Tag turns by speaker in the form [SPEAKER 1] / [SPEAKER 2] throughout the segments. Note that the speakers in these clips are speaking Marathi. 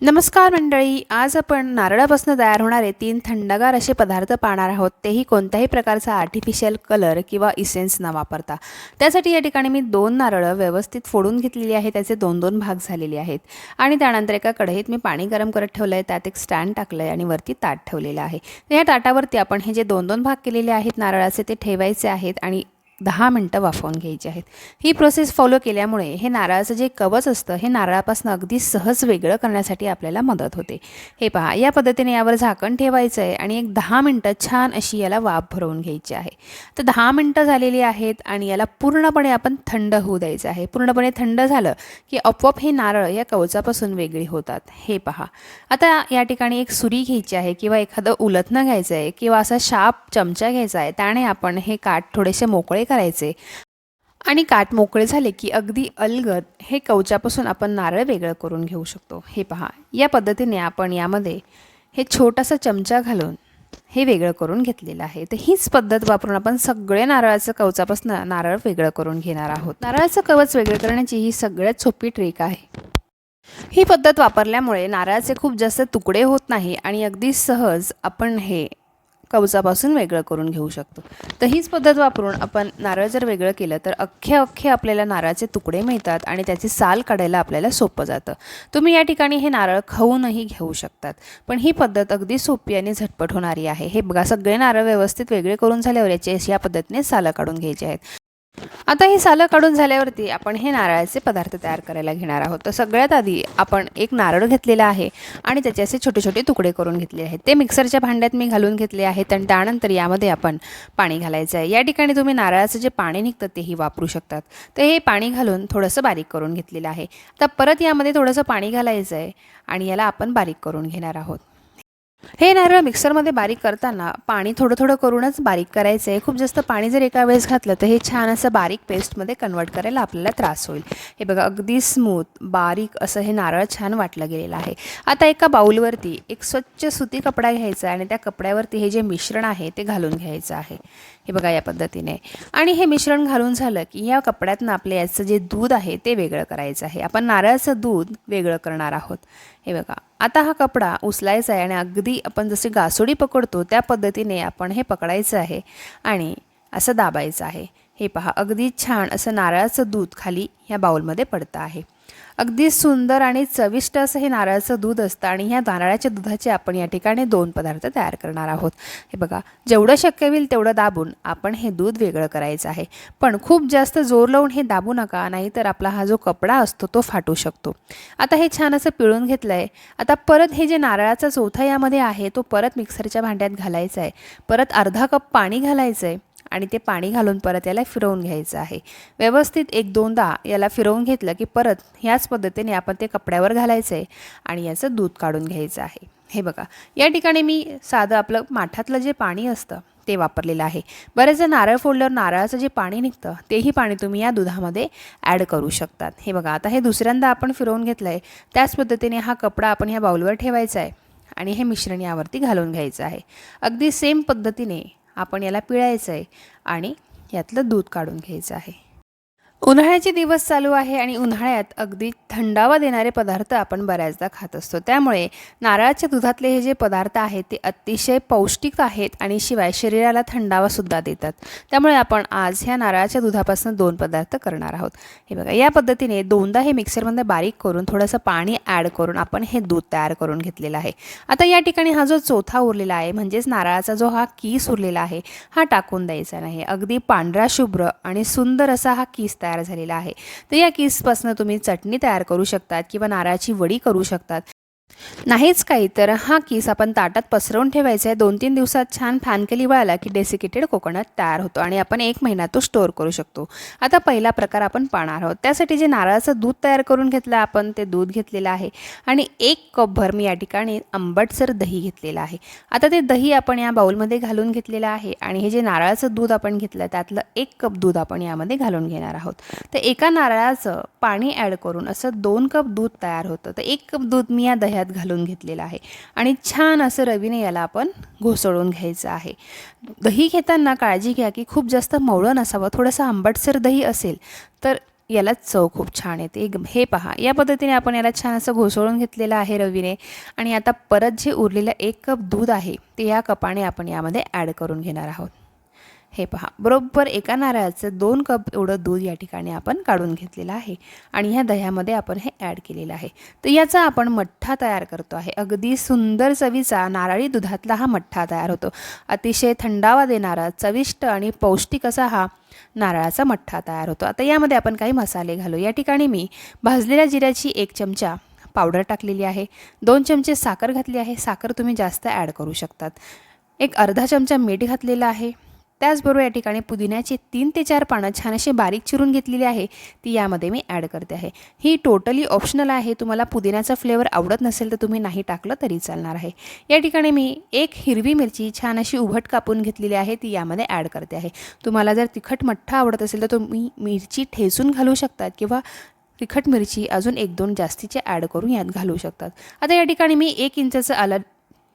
[SPEAKER 1] नमस्कार मंडळी आज आपण नारळापासून तयार होणारे तीन थंडगार असे पदार्थ पाहणार आहोत. तेही कोणत्याही प्रकारचा आर्टिफिशियल कलर किंवा इसेन्स न वापरता. त्यासाठी या ठिकाणी मी दोन नारळं व्यवस्थित फोडून घेतलेली आहे त्याचे दोन दोन भाग झालेले आहेत. आणि त्यानंतर एका कढईत मी पाणी गरम करत ठेवलं आहे त्यात एक स्टँड टाकलं आहे आणि वरती ताट ठेवलेलं आहे. या ताटावरती आपण हे जे दोन दोन भाग केलेले आहेत नारळाचे ते ठेवायचे आहेत आणि दहा मिनटं वाफवून घ्यायची आहेत. ही प्रोसेस फॉलो केल्यामुळे हे नारळाचं जे कवच असतं हे नारळापासून अगदी सहज वेगळं करण्यासाठी आपल्याला मदत होते. हे पहा या पद्धतीने यावर झाकण ठेवायचं आहे आणि एक दहा मिनटं छान अशी याला वाफ भरवून घ्यायची आहे. तर दहा मिनटं झालेली आहेत आणि याला पूर्णपणे आपण थंड होऊ द्यायचं आहे. पूर्णपणे थंड झालं की आपोआप हे नारळ या कवचापासून वेगळी होतात. हे पहा. आता या ठिकाणी एक सुरी घ्यायची आहे किंवा एखादं उलथणं घ्यायचं आहे किंवा असा शाप चमचा घ्यायचा आहे त्याने आपण हे काठ थोडेसे मोकळे करायचे. आणि काठ मोकळे झाले की अगदी अलगद हे कवचापासून आपण नारळ वेगळं करून घेऊ शकतो. हे पहा या पद्धतीने आपण यामध्ये हे छोटासा चमचा घालून हे वेगळं करून घेतलेलं आहे. तर हीच पद्धत वापरून आपण सगळे नारळाचं कवचापासून नारळ वेगळं करून घेणार आहोत. नारळाचं कवच वेगळं करण्याची ही सगळ्यात सोपी ट्रिक आहे. ही पद्धत वापरल्यामुळे नारळाचे खूप जास्त तुकडे होत नाही आणि अगदी सहज आपण हे कवचापासून वेगळं करून घेऊ शकतो. तर हीच पद्धत वापरून आपण नारळ जर वेगळं केलं तर अख्खे अख्खे आपल्याला नारळाचे तुकडे मिळतात आणि त्याची साल काढायला आपल्याला सोपं जातं. तुम्ही या ठिकाणी हे नारळ खाऊनही घेऊ शकतात. पण ही पद्धत अगदी सोपी आणि झटपट होणारी आहे. हे बघा सगळे नारळ व्यवस्थित वेगळे करून झाल्यावर याचे या पद्धतीने सालं काढून घ्यायचे आहेत. आता हे सालं काढून झाल्यावरती आपण हे नारळाचे पदार्थ तयार करायला घेणार आहोत. तर सगळ्यात आधी आपण एक नारळ घेतलेला आहे आणि त्याचे असे छोटे छोटे तुकडे करून घेतले आहेत. ते मिक्सरच्या भांड्यात मी घालून घेतले आहेत आणि त्यानंतर यामध्ये आपण पाणी घालायचं आहे. या ठिकाणी तुम्ही नारळाचं जे पाणी निघतं तेही वापरू शकतात. तर हे पाणी घालून थोडंसं बारीक करून घेतलेलं आहे. आता परत यामध्ये थोडंसं पाणी घालायचं आहे आणि याला आपण बारीक करून घेणार आहोत. हे नारळ मिक्सरमध्ये बारीक करताना पाणी थोडं थोडं करूनच बारीक करायचं आहे खूप जास्त पाणी जर एका वेळेस घातलं तर हे छान असं बारीक पेस्टमध्ये कन्वर्ट करायला आपल्याला त्रास होईल. हे बघा अगदी स्मूथ बारीक असं हे नारळ छान वाटलं गेलेलं आहे. आता एका बाऊलवरती एक स्वच्छ सुती कपडा घ्यायचा आहे आणि त्या कपड्यावरती हे जे मिश्रण आहे ते घालून घ्यायचं आहे. हे बघा या पद्धतीने. आणि हे मिश्रण घालून झालं की या कपड्यातनं आपलं याचं जे दूध आहे ते वेगळं करायचं आहे. आपण नारळाचं दूध वेगळं करणार आहोत. हे बघा. आता हा कपडा उचलायचा आहे आणि अगदी आपण जसे गासोडी पकडतो त्या पद्धतीने आपण हे पकडायचं आहे आणि असं दाबायचं आहे. हे पहा अगदी छान असं नारळाचं दूध खाली ह्या बाऊलमध्ये पडतं आहे. अगदी सुंदर आणि चविष्ट असं हे नारळाचं दूध असतं आणि ह्या नारळाच्या दुधाचे आपण या ठिकाणी दोन पदार्थ तयार करणार आहोत. हे बघा जेवढं शक्य होईल तेवढं दाबून आपण हे दूध वेगळं करायचं आहे. पण खूप जास्त जोर लावून हे दाबू नका नाहीतर आपला हा जो कपडा असतो तो फाटू शकतो. आता हे छान असं पिळून घेतलं आहे आता परत हे जे नारळाचा चौथा यामध्ये आहे तो परत मिक्सरच्या भांड्यात घालायचा आहे. परत अर्धा कप पाणी घालायचं आहे आणि ते पाणी घालून परत याला फिरवून घ्यायचं आहे. व्यवस्थित एक दोनदा याला फिरवून घेतलं की परत ह्याच पद्धतीने आपण ते कपड्यावर घालायचं आहे आणि याचं दूध काढून घ्यायचं आहे. हे बघा या ठिकाणी मी साधं आपलं माठातलं जे पाणी असतं ते वापरलेलं आहे. बरेचदा नारळ फोडल्यावर नारळाचं जे पाणी निघतं तेही पाणी तुम्ही या दुधामध्ये ॲड करू शकतात. हे बघा आता हे दुसऱ्यांदा आपण फिरवून घेतलं आहे त्याच पद्धतीने हा कपडा आपण ह्या बाउलवर ठेवायचा आहे आणि हे मिश्रण यावरती घालून घ्यायचं आहे. अगदी सेम पद्धतीने आपण याला पिळायचं आहे आणि यातलं दूध काढून घ्यायचं आहे. उन्हाळ्याचे दिवस चालू आहे आणि उन्हाळ्यात अगदी थंडावा देणारे पदार्थ आपण बऱ्याचदा खात असतो. त्यामुळे नारळाच्या दुधातले हे जे पदार्थ आहेत ते अतिशय पौष्टिक आहेत आणि शिवाय शरीराला थंडावासुद्धा देतात. त्यामुळे आपण आज ह्या नारळाच्या दुधापासून दोन पदार्थ करणार आहोत. हे बघा या पद्धतीने दोनदा हे मिक्सरमध्ये बारीक करून थोडंसं पाणी ॲड करून आपण हे दूध तयार करून घेतलेलं आहे. आता या ठिकाणी हा जो चौथा उरलेला आहे म्हणजेच नारळाचा जो हा कीस उरलेला आहे हा टाकून द्यायचा नाही. अगदी पांढरा शुभ्र आणि सुंदर असा हा कीस तयार तयार झालेला आहे. तर या किसपासून तुम्ही चटणी तयार करू शकतात किंवा नारळाची वडी करू शकतात. नाहीच काही तर हा किस आपण ताटात पसरवून ठेवायचा आहे. दोन तीन दिवसात छान फॅनकेली वळाला की डेसिकेटेड कोकोनट तयार होतो आणि आपण एक महिना तो स्टोअर करू शकतो. आता पहिला प्रकार आपण पाहणार आहोत. त्यासाठी जे नारळाचं दूध तयार करून घेतलं आपण ते दूध घेतलेलं आहे आणि एक कपभर मी या ठिकाणी आंबटसर दही घेतलेलं आहे. आता ते दही आपण या बाउलमध्ये घालून घेतलेलं आहे आणि हे जे नारळाचं दूध आपण घेतलं त्यातलं एक कप दूध आपण यामध्ये घालून घेणार आहोत. तर एका नारळाचं पाणी ॲड करून असं दोन कप दूध तयार होतं. तर एक कप दूध मी या ह्यात घालून घेतलेलं आहे. आणि छान असं रवीने याला आपण घोसळून घ्यायचं आहे. दही घेताना काळजी घ्या की खूप जास्त मवळं नसावं. थोडंसं आंबटसर दही असेल तर याला चव खूप छान येते. एक हे पहा या पद्धतीने आपण याला छान असं घोसळून घेतलेलं आहे रवीने. आणि आता परत जे उरलेलं एक कप दूध आहे ते या कपाने आपण यामध्ये ॲड करून घेणार आहोत. हे पहा. बरोबर एका नारळाचं दोन कप एवढं दूध या ठिकाणी आपण काढून घेतलेलं आहे आणि ह्या दह्यामध्ये आपण हे ॲड केलेलं आहे. तर याचा आपण मठ्ठा तयार करतो आहे. अगदी सुंदर चवीचा नारळी दुधातला हा मठ्ठा तयार होतो. अतिशय थंडावा देणारा चविष्ट आणि पौष्टिक असा हा नारळाचा मठ्ठा तयार होतो. आता यामध्ये आपण काही मसाले घालू. या ठिकाणी मी भाजलेल्या जिऱ्याची एक चमचा पावडर टाकलेली आहे. दोन चमचे साखर घातली आहे. साखर तुम्ही जास्त ॲड करू शकतात. एक अर्धा चमचा मीठ घातलेला आहे. त्याचबरोबर या ठिकाणी पुदिन्याचे तीन ते चार पानं छान अशी बारीक चिरून घेतलेली आहे. ती यामध्ये मी ॲड करते आहे. ही टोटली ऑप्शनल आहे. तुम्हाला पुदिन्याचा फ्लेवर आवडत नसेल तर तुम्ही नाही टाकलं तरी चालणार आहे. या ठिकाणी मी एक हिरवी मिरची छान अशी उभट कापून घेतलेली आहे. ती यामध्ये ॲड करते आहे. तुम्हाला जर तिखट मठ्ठा आवडत असेल तर तुम्ही मिरची ठेचून घालू शकतात किंवा तिखट मिरची अजून एक दोन जास्तीचे ॲड करून यात घालू शकतात. आता या ठिकाणी मी एक इंचाचं आलं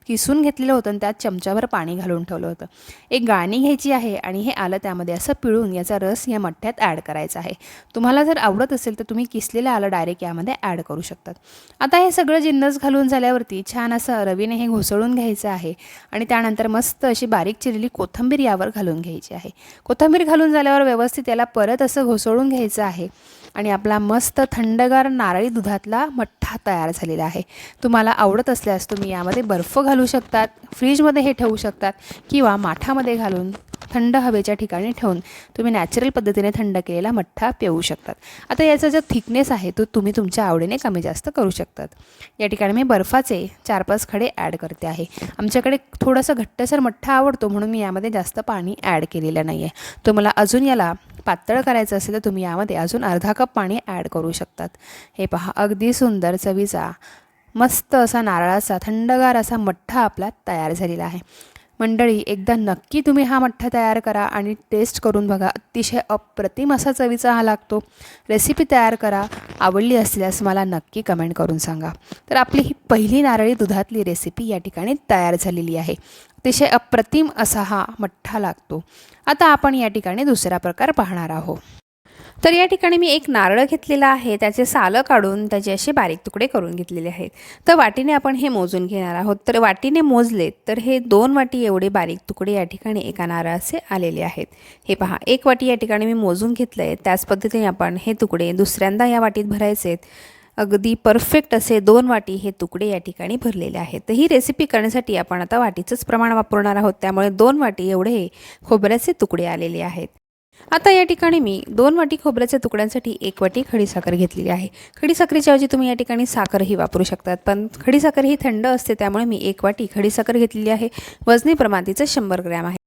[SPEAKER 1] किसून घेतलेलं होतं आणि त्यात चमच्याभर पाणी घालून ठेवलं होतं. एक गाळणी घ्यायची आहे आणि हे आलं त्यामध्ये असं पिळून याचा रस या मठ्ठ्यात ॲड करायचा आहे. तुम्हाला जर आवडत असेल तर तुम्ही किसलेलं आलं डायरेक्ट यामध्ये ॲड करू शकतात. आता हे सगळं जिन्नस घालून झाल्यावरती छान असं रवीने हे घुसळून घ्यायचं आहे आणि त्यानंतर मस्त अशी बारीक चिरलेली कोथंबीर यावर घालून घ्यायची आहे. कोथंबीर घालून झाल्यावर व्यवस्थित याला परत असं घुसळून घ्यायचं आहे. आणि आपला मस्त थंडगार नारळी दुधातला मठ्ठा तयार झालेला आहे. तुम्हाला आवडत असल्यास तुम्ही यामध्ये बर्फ घालू शकतात फ्रीजमध्ये हे ठेवू शकतात किंवा माठामध्ये घालून थंड हवेच्या ठिकाणी ठेवून तुम्ही नॅचरल पद्धतीने थंड केलेला मठ्ठा पिऊ शकतात. आता याचा जो थिकनेस आहे तो तुम्ही तुमच्या आवडीने कमी जास्त करू शकतात. या ठिकाणी मी बर्फाचे चार पाच खडे ॲड करते आहे. आमच्याकडे थोडंसं घट्टसर मठ्ठा आवडतो म्हणून मी यामध्ये जास्त पाणी ॲड केलेलं नाही आहे तुम्हाला अजून याला पातळ करायचं असेल तर तुम्ही यामध्ये अजून अर्धा कप पाणी ॲड करू शकतात. हे पहा अगदी सुंदर चवीचा मस्त असा नारळाचा थंडगार असा मठ्ठा आपला तयार झालेला आहे. मंडळी एकदा नक्की तुम्ही हा मठ्ठा तयार करा आणि टेस्ट करून बघा. अतिशय अप्रतिम असा चवीचा हा लागतो. रेसिपी तयार करा. आवडली असल्यास मला नक्की कमेंट करून सांगा. तर आपली ही पहिली नारळी दुधातली रेसिपी या ठिकाणी तयार झालेली आहे. अतिशय अप्रतिम असा हा मठ्ठा लागतो. आता आपण या ठिकाणी दुसरा प्रकार पाहणार आहोत. तर या ठिकाणी मी एक नारळ घेतलेला आहे. त्याचे सालं काढून त्याचे असे बारीक तुकडे करून घेतलेले आहेत. तर वाटीने आपण हे मोजून घेणार आहोत. तर वाटीने मोजले तर हे दोन वाटी एवढे बारीक तुकडे या ठिकाणी एका नारळाचे आलेले आहेत. हे पहा एक वाटी या ठिकाणी मी मोजून घेतलं आहे त्याच पद्धतीने आपण हे तुकडे दुसऱ्यांदा या वाटीत भरायचे आहेत. अगदी परफेक्ट असे दोन वाटी हे तुकडे या ठिकाणी भरलेले आहेत. तर ही रेसिपी करण्यासाठी आपण आता वाटीचंच प्रमाण वापरणार आहोत. त्यामुळे दोन वाटी एवढे खोबऱ्याचे तुकडे आलेले आहेत. आता या ठिकाणी मी दोन वाटी खोबऱ्याच्या तुकड्यांसाठी एक वाटी खडीसाखर घेतलेली आहे. खडीसाखरेच्या ऐवजी तुम्ही या ठिकाणी साखरही वापरू शकतात. पण खडीसाखर ही थंड असते त्यामुळे मी एक वाटी खडीसाखर घेतलेली आहे. वजनी प्रमाण तिचं शंभर ग्रॅम आहे.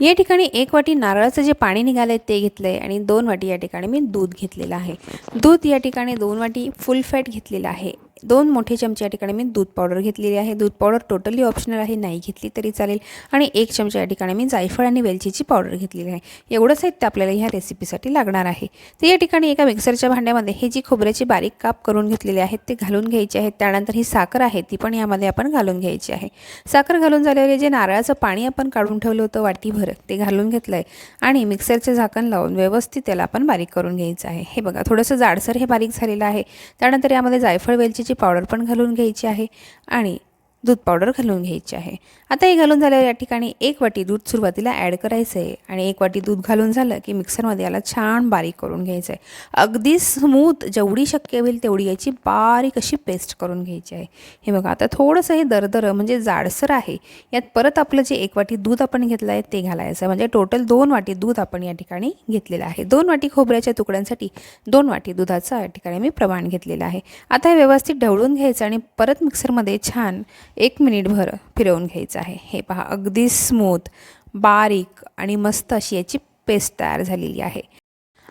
[SPEAKER 1] या ठिकाणी एक वाटी नारळाचं जे पाणी निघालं आहे ते घेतलं आहे आणि दोन वाटी या ठिकाणी मी दूध घेतलेलं आहे. दूध या ठिकाणी दोन वाटी फुल फॅट घेतलेलं आहे. दोन मोठे चमचे या ठिकाणी मी दूध पावडर घेतलेली आहे. दूध पावडर टोटली ऑप्शनल आहे नाही घेतली तरी चालेल. आणि एक चमचा या ठिकाणी मी जायफळ आणि वेलचीची पावडर घेतलेली आहे. एवढं साहित्य आपल्याला ह्या रेसिपीसाठी लागणार आहे. तर या ठिकाणी एका मिक्सरच्या भांड्यामध्ये हे जी खोबऱ्याची बारीक काप करून घेतलेले आहेत ते घालून घ्यायचे आहेत त्यानंतर ही साखर आहे ती पण यामध्ये आपण घालून घ्यायची आहे. साखर घालून झाल्यावर जे नारळाचं पाणी आपण काढून ठेवलं होतं वाटीभर ते घालून घेतलं आहे आणि मिक्सरचे झाकण लावून व्यवस्थित त्याला आपण बारीक करून घ्यायचं आहे. हे बघा थोडंसं जाडसर हे बारीक झालेलं आहे. त्यानंतर यामध्ये जायफळ वेलचीची पावडर पण घालून घ्यायची आहे आणि दूध पावडर घालून घ्यायची आहे. आता हे घालून झाल्यावर या ठिकाणी एक वाटी दूध सुरुवातीला ॲड करायचं आहे आणि एक वाटी दूध घालून झालं की मिक्सरमध्ये याला छान बारीक करून घ्यायचं आहे. अगदी स्मूथ जेवढी शक्य होईल तेवढी याची बारीक अशी पेस्ट करून घ्यायची आहे. हे बघा आता थोडंसं हे दरदरं म्हणजे जाडसर आहे. यात परत आपलं जे एक वाटी दूध आपण घेतलं आहे ते घालायचं आहे. म्हणजे टोटल दोन वाटी दूध आपण या ठिकाणी घेतलेलं आहे. दोन वाटी खोबऱ्याच्या तुकड्यांसाठी दोन वाटी दुधाचं या ठिकाणी मी प्रमाण घेतलेलं आहे. आता हे व्यवस्थित ढवळून घ्यायचं आणि परत मिक्सरमध्ये छान एक मिनिटभर फिरवून घ्यायचं आहे. हे पहा अगदी स्मूथ बारीक आणि मस्त अशी याची पेस्ट तयार झालेली आहे.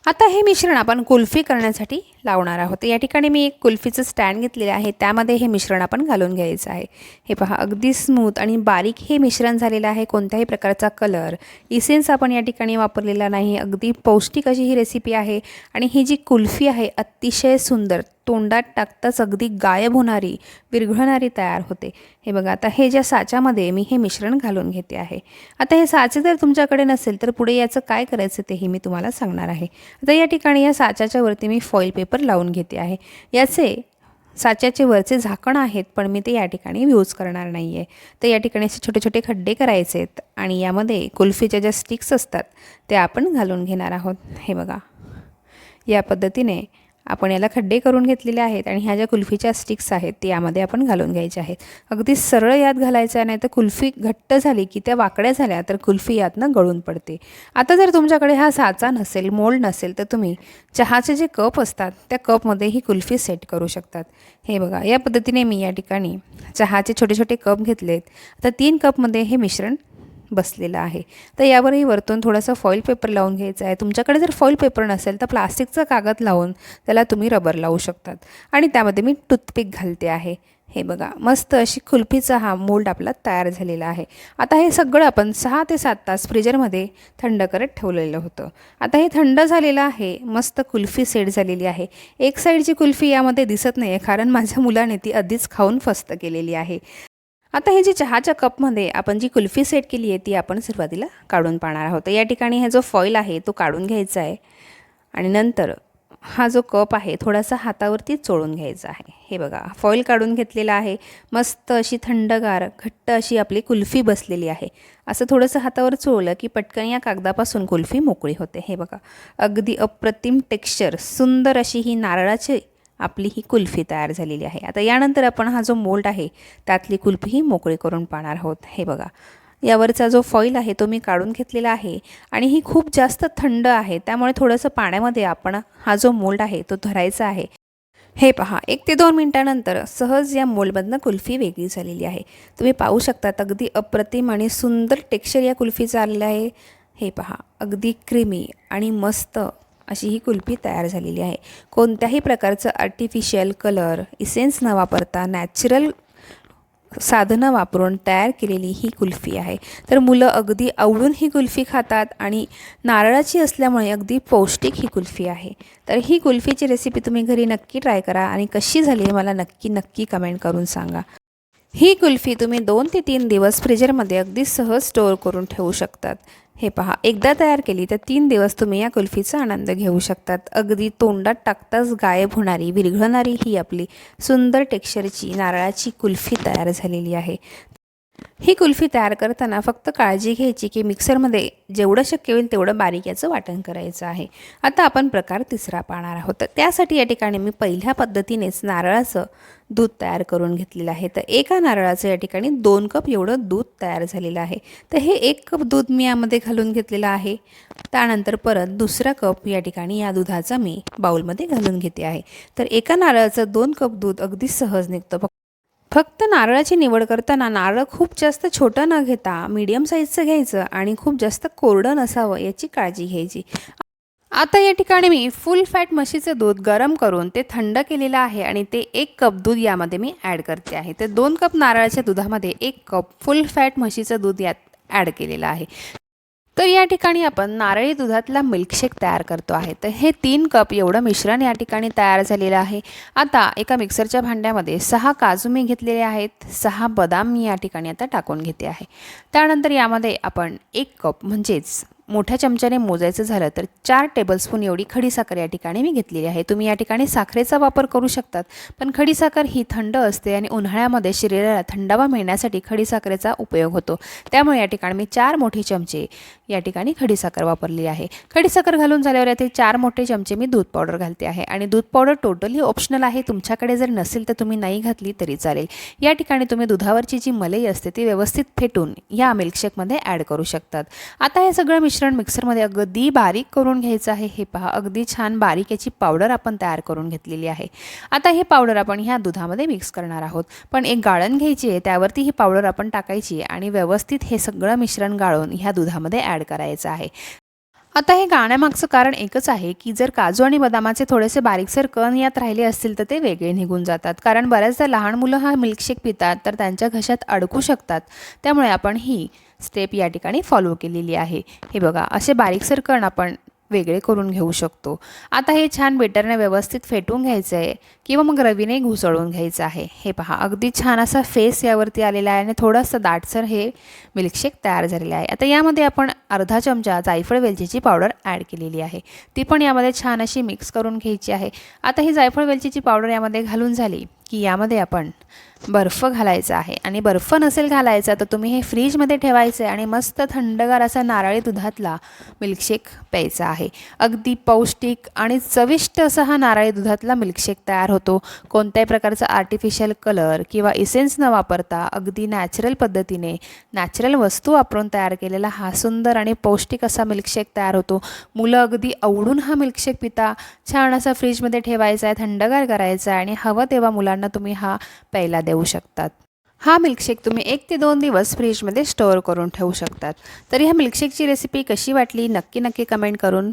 [SPEAKER 1] आता हे मिश्रण आपण कुल्फी करण्यासाठी लावणार आहोत. या ठिकाणी मी एक कुल्फीचं स्टँड घेतलेलं आहे. त्यामध्ये हे मिश्रण आपण घालून घ्यायचं आहे. हे पहा अगदी स्मूथ आणि बारीक हे मिश्रण झालेलं आहे. कोणत्याही प्रकारचा कलर इसेन्स आपण या ठिकाणी वापरलेला नाही. अगदी पौष्टिक अशी ही रेसिपी आहे. आणि ही जी कुल्फी आहे अतिशय सुंदर तोंडात टाकताच अगदी गायब होणारी विरघळणारी तयार होते. हे बघा आता हे ज्या साच्यामध्ये मी हे मिश्रण घालून घेते आहे. आता हे साचे जर तुमच्याकडे नसेल तर पुढे याचं काय करायचं तेही मी तुम्हाला सांगणार आहे. आता या ठिकाणी या साच्याच्या वरती मी फॉईल पेपर लावून घेते आहे. याचे साच्याचे वरचे झाकण आहेत पण मी ते या ठिकाणी यूज करणार नाही आहे तर या ठिकाणी असे छोटे छोटे खड्डे करायचे आहेत आणि यामध्ये कुल्फीच्या ज्या स्टिक्स असतात त्या आपण घालून घेणार आहोत. हे बघा या पद्धतीने आपण याला खड्डे करून घेतलेले आहेत आणि ह्या ज्या कुल्फीच्या स्टिक्स आहेत ते यामध्ये आपण घालून घ्यायच्या आहेत. अगदी सरळ यात घालायचं नाही तर कुल्फी घट्ट झाली की त्या वाकड्या झाल्या तर कुल्फी यातनं गळून पडते. आता जर तुमच्याकडे हा साचा नसेल मोल्ड नसेल तर तुम्ही चहाचे जे कप असतात त्या कपमध्ये ही कुल्फी सेट करू शकतात. हे बघा या पद्धतीने मी या ठिकाणी चहाचे छोटे छोटे कप घेतलेत. आता तीन कपमध्ये हे मिश्रण बसलेलं आहे. तर यावरही वरतून थोडंसं फॉईल पेपर लावून घ्यायचं आहे. तुमच्याकडे जर फॉईल पेपर नसेल तर प्लास्टिकचा कागद लावून त्याला तुम्ही रबर लावू शकतात. आणि त्यामध्ये मी टूथपिक घालते आहे. हे बघा मस्त अशी कुल्फीचा हा मोल्ड आपला तयार झालेला आहे. आता हे सगळं आपण सहा ते सात तास फ्रीजरमध्ये थंड करत ठेवलेलं होतं. आता हे थंड झालेलं आहे मस्त कुल्फी सेट झालेली आहे. एक साईडची कुल्फी यामध्ये दिसत नाही आहे कारण माझ्या मुलाने ती आधीच खाऊन फस्त केलेली आहे. आता हे जे चहाच्या कपमध्ये आपण जी कुल्फी सेट केली आहे ती आपण सुरुवातीला काढून पाहणार आहोत. या ठिकाणी हा जो फॉईल आहे तो काढून घ्यायचा आहे. आणि नंतर हा जो कप आहे थोडासा हातावरती चोळून घ्यायचा आहे. हे बघा फॉईल काढून घेतलेला आहे. मस्त अशी थंडगार घट्ट अशी आपली कुल्फी बसलेली आहे. असं थोडंसं हातावर चोळलं की पटकन या कागदापासून कुल्फी मोकळी होते. हे बघा अगदी अप्रतिम टेक्स्चर सुंदर अशी ही नारळाची आपली ही कुल्फी तयार झालेली आहे. आता यानंतर आपण हा जो मोल्ड आहे त्यातली कुल्फी ही मोकळी करून पाहणार आहोत. हे बघा. यावरचा जो फॉईल आहे तो मी काढून घेतलेला आहे आणि ही खूप जास्त थंड आहे त्यामुळे थोडंसं पाण्यामध्ये आपण हा जो मोल्ड आहे तो धरायचा आहे. हे पहा एक ते दोन मिनटानंतर सहज या मोल्डमधनं कुल्फी वेगळी झालेली आहे. तुम्ही पाहू शकता अगदी अप्रतिम आणि सुंदर टेक्स्चर या कुल्फीचं आलेलं आहे. हे पहा अगदी क्रीमी आणि मस्त अशी ही कुल्फी तयार झालेली आहे. कोणत्याही प्रकारचं आर्टिफिशियल कलर इसेन्स न वापरता नॅचरल साधनं वापरून तयार केलेली ही कुल्फी आहे. तर मुलं अगदी आवडून ही कुल्फी खातात आणि नारळाची असल्यामुळे अगदी पौष्टिक ही कुल्फी आहे. तर ही कुल्फीची रेसिपी तुम्ही घरी नक्की ट्राय करा आणि कशी झाली मला नक्की नक्की कमेंट करून सांगा. ही कुल्फी तुम्ही दोन ते तीन दिवस फ्रीजरमध्ये अगदी सहज स्टोअर करून ठेवू शकतात. हे पहा एकदा तयार केली तर तीन दिवस तुम्ही या कुल्फीचा आनंद घेऊ शकतात. अगदी तोंडात टाकताच गायब होणारी विरघळणारी ही आपली सुंदर टेक्स्चरची नारळाची कुल्फी तयार झालेली आहे. ही कुल्फी तयार करताना फक्त काळजी घ्यायची की मिक्सरमध्ये जेवढं शक्य होईल तेवढं बारीक याचं वाटण करायचं आहे. आता आपण प्रकार तिसरा पाहणार आहोत. तर त्यासाठी या ठिकाणी मी पहिल्या पद्धतीनेच नारळाचं दूध तयार करून घेतलेलं आहे. तर एका नारळाचं या ठिकाणी दोन कप एवढं दूध तयार झालेलं आहे. तर हे एक कप दूध मी यामध्ये घालून घेतलेलं आहे. त्यानंतर परत दुसरा कप या ठिकाणी या दुधाचा मी बाऊलमध्ये घालून घेते आहे. तर एका नारळाचं दोन कप दूध अगदी सहज निघतं. फक्त नारळाची निवड करताना नारळ खूप जास्त छोटं न घेता मीडियम साईजचं घ्यायचं आणि खूप जास्त कोरडं नसावं याची काळजी घ्यायची. आता या ठिकाणी मी फुल फॅट म्हशीचं दूध गरम करून ते थंड केलेलं आहे आणि ते एक कप दूध यामध्ये मी ॲड करते आहे. तर दोन कप नारळाच्या दुधामध्ये एक कप फुल फॅट म्हशीचं दूध यात ॲड केलेलं आहे. तर या ठिकाणी आपण नारळी दुधातला मिल्कशेक तयार करतो आहे. तर हे तीन कप एवढं मिश्रण या ठिकाणी तयार झालेलं आहे. आता एका मिक्सरच्या भांड्यामध्ये सहा काजू मी घेतलेले आहेत. सहा बदाम मी या ठिकाणी आता टाकून घेते आहे. त्यानंतर यामध्ये आपण एक कप म्हणजेच मोठ्या चमच्याने मोजायचं झालं तर चार टेबलस्पून एवढी खडीसाखर या ठिकाणी मी घेतलेली आहे. तुम्ही या ठिकाणी साखरेचा वापर करू शकतात पण खडीसाखर ही थंड असते आणि उन्हाळ्यामध्ये शरीराला थंडावा मिळण्यासाठी खडीसाखरेचा उपयोग होतो. त्यामुळे या ठिकाणी मी चार मोठे चमचे या ठिकाणी खडीसाखर वापरली आहे. खडीसाखर घालून झाल्यावर यातील चार मोठे चमचे मी दूध पावडर घालते आहे. आणि दूध पावडर टोटली ऑप्शनल आहे. तुमच्याकडे जर नसेल तर तुम्ही नाही घातली तरी चालेल. या ठिकाणी तुम्ही दुधावरची जी मलई असते ती व्यवस्थित फेटून या मिल्कशेकमध्ये ॲड करू शकतात. आता हे सगळं मिश्रण मिक्सरमध्ये अगदी बारीक करून घ्यायचं आहे. हे पहा अगदी छान बारीक याची पावडर आपण तयार करून घेतलेली आहे. आता हे पावडर आपण ह्या दुधामध्ये मिक्स करणार आहोत. पण एक गाळण घ्यायची आहे त्यावरती ही पावडर आपण टाकायची आणि व्यवस्थित हे सगळं मिश्रण गाळून ह्या दुधामध्ये ॲड करायचं आहे. आता हे गाण्यामागचं कारण एकच आहे की जर काजू आणि बदामाचे थोडेसे बारीकसर कण यात राहिले असतील तर ते वेगळे निघून जातात. कारण बऱ्याचदा लहान मुलं हा मिल्कशेक पितात तर त्यांच्या घशात अडकू शकतात. त्यामुळे आपण ही स्टेप या ठिकाणी फॉलो केलेली आहे. हे बघा असे बारीकसर कण आपण वेगळे करून घेऊ शकतो. आता हे छान बेटरने व्यवस्थित फेटून घ्यायचं आहे किंवा मग रवीने घुसळून घ्यायचं आहे. हे पहा अगदी छान असा फेस यावरती आलेला आहे आणि थोडंसं दाटसर हे मिल्कशेक तयार झालेलं आहे. आता यामध्ये आपण अर्धा चमचा जायफळ वेलचीची पावडर ॲड केलेली आहे. ती पण यामध्ये छान अशी मिक्स करून घ्यायची आहे. आता ही जायफळ वेलचीची पावडर यामध्ये घालून झाली. की यामध्ये आपण बर्फ घालायचा आहे. आणि बर्फ नसेल घालायचा तर तुम्ही हे फ्रीजमध्ये ठेवायचं आहे आणि मस्त थंडगार असा नारळी दुधातला मिल्कशेक प्यायचा आहे. अगदी पौष्टिक आणि चविष्ट असा हा नारळी दुधातला मिल्कशेक तयार होतो. कोणत्याही प्रकारचा आर्टिफिशियल कलर किंवा इसेन्स न वापरता अगदी नॅचरल पद्धतीने नॅचरल वस्तू वापरून तयार केलेला हा सुंदर आणि पौष्टिक असा मिल्कशेक तयार होतो. मुलं अगदी आवडून हा मिल्कशेक पिता. छान असा फ्रीजमध्ये ठेवायचा आहे थंडगार करायचा आहे आणि हवं तेव्हा मुलांना तुम्ही हा प्यायला देऊ शकतात. हा मिल्कशेक तुम्ही एक ते दोन दिवस फ्रीजमध्ये स्टोअर करून ठेवू शकतात. तर ह्या मिल्कशेकची रेसिपी कशी वाटली नक्की नक्की कमेंट करून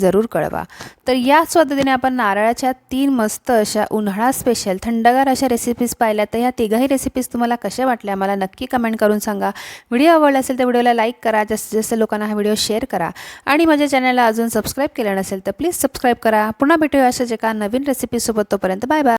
[SPEAKER 1] जरूर कळवा. तर याच पद्धतीने आपण नारळाच्या तीन मस्त अशा उन्हाळा स्पेशल थंडगार अशा रेसिपीज पाहिल्या. तर ह्या तिघाही रेसिपीज तुम्हाला कशा वाटल्या मला नक्की कमेंट करून सांगा. व्हिडिओ आवडला असेल तर व्हिडिओला लाईक करा जास्तीत जास्त लोकांना हा व्हिडिओ शेअर करा. आणि माझ्या चॅनलला अजून सबस्क्राईब केलं नसेल तर प्लीज सबस्क्राईब करा. पुन्हा भेटूया अशाच एका नवीन रेसिपीसोबत तोपर्यंत. Bye bye